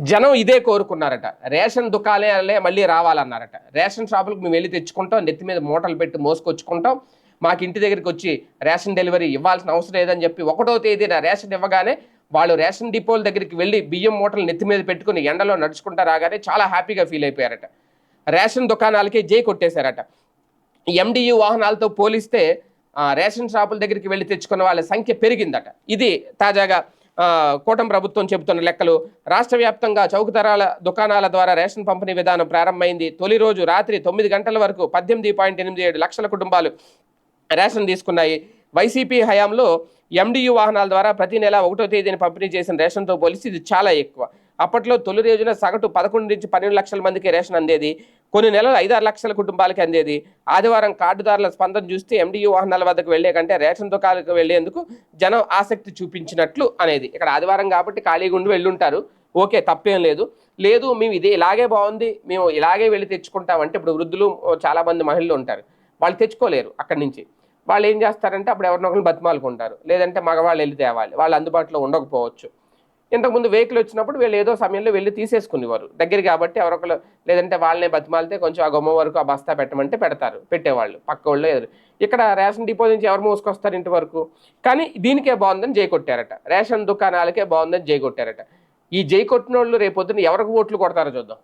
జనం ఇదే కోరుకున్నారట. రేషన్ దుకాణాలే మళ్ళీ రావాలన్నారట. రేషన్ షాపులకు మేము వెళ్ళి తెచ్చుకుంటాం నెత్తి మీద మూటలు పెట్టి మోసుకొచ్చుకుంటాం. మాకు ఇంటి దగ్గరికి వచ్చి రేషన్ డెలివరీ ఇవ్వాల్సిన అవసరం లేదని చెప్పి ఒకటో తేదీన రేషన్ ఇవ్వగానే వాళ్ళు రేషన్ డిపోల దగ్గరికి వెళ్ళి బియ్యం మూటలు నెత్తి మీద పెట్టుకుని ఎండలో నడుచుకుంటా రాగానే చాలా హ్యాపీగా ఫీల్ అయిపోయారట. రేషన్ దుకాణాలకే జై కొట్టేశారట. ఎండియు వాహనాలతో పోలిస్తే రేషన్ షాపుల దగ్గరికి వెళ్ళి తెచ్చుకున్న వాళ్ళ సంఖ్య పెరిగిందట. ఇది తాజాగా కూటమి ప్రభుత్వం చెబుతున్న లెక్కలు రాష్ట్ర వ్యాప్తంగా చౌకధరాల దుకాణాల ద్వారా రేషన్ పంపిణీ విధానం ప్రారంభమైంది. తొలి రోజు రాత్రి తొమ్మిది గంటల వరకు పద్దెనిమిది పాయింట్ ఎనిమిది ఏడు లక్షల కుటుంబాలు రేషన్ తీసుకున్నాయి. వైసీపీ హయాంలో ఎండియు వాహనాల ద్వారా ప్రతి నెల ఒకటో తేదీని పంపిణీ చేసిన రేషన్తో పోలిస్తే ఇది చాలా ఎక్కువ. అప్పట్లో తొలి రోజున సగటు పదకొండు నుంచి పన్నెండు లక్షల మందికి రేషన్ అందేది. కొన్ని నెలలు ఐదారు లక్షల కుటుంబాలకి అందేది. ఆదివారం కార్డుదారుల స్పందన చూస్తే ఎండియు వాహనాల వద్దకు వెళ్ళే కంటే రేషన్ దుకాణాలకు వెళ్ళేందుకు జనం ఆసక్తి చూపించినట్లు అనేది. ఇక్కడ ఆదివారం కాబట్టి ఖాళీగా ఉండి వెళ్ళుంటారు. ఓకే తప్పేం లేదు. లేదు మేము ఇదే ఇలాగే బాగుంది. మేము ఇలాగే వెళ్ళి తెచ్చుకుంటామంటే ఇప్పుడు వృద్ధులు చాలామంది మహిళలు ఉంటారు. వాళ్ళు తెచ్చుకోలేరు అక్కడి నుంచి. వాళ్ళు ఏం చేస్తారంటే అప్పుడు ఎవరినొకరు బతిమాలుకుంటారు. లేదంటే మగవాళ్ళు వెళ్ళి తేవాలి. వాళ్ళు అందుబాటులో ఉండకపోవచ్చు. ఇంతకుముందు వెహికల్ వచ్చినప్పుడు వీళ్ళు ఏదో సమయంలో వెళ్ళి తీసేసుకునేవారు. దగ్గర కాబట్టి ఎవరొకరు లేదంటే వాళ్ళనే బతిమాలితే కొంచెం ఆ గుమ్మ వరకు ఆ బస్తా పెట్టమంటే పెడతారు పెట్టేవాళ్ళు పక్క వాళ్ళు ఎదురు ఇక్కడ రేషన్ డిపో నుంచి ఎవరు మోసుకొస్తారు ఇంటి వరకు? కానీ దీనికే బాగుందని జై కొట్టారట రేషన్ దుకాణాలకే బాగుందని జై కొట్టారట ఈ జై కొట్టిన వాళ్ళు రేపొద్దున ఎవరికి ఓట్లు కొడతారో చూద్దాం.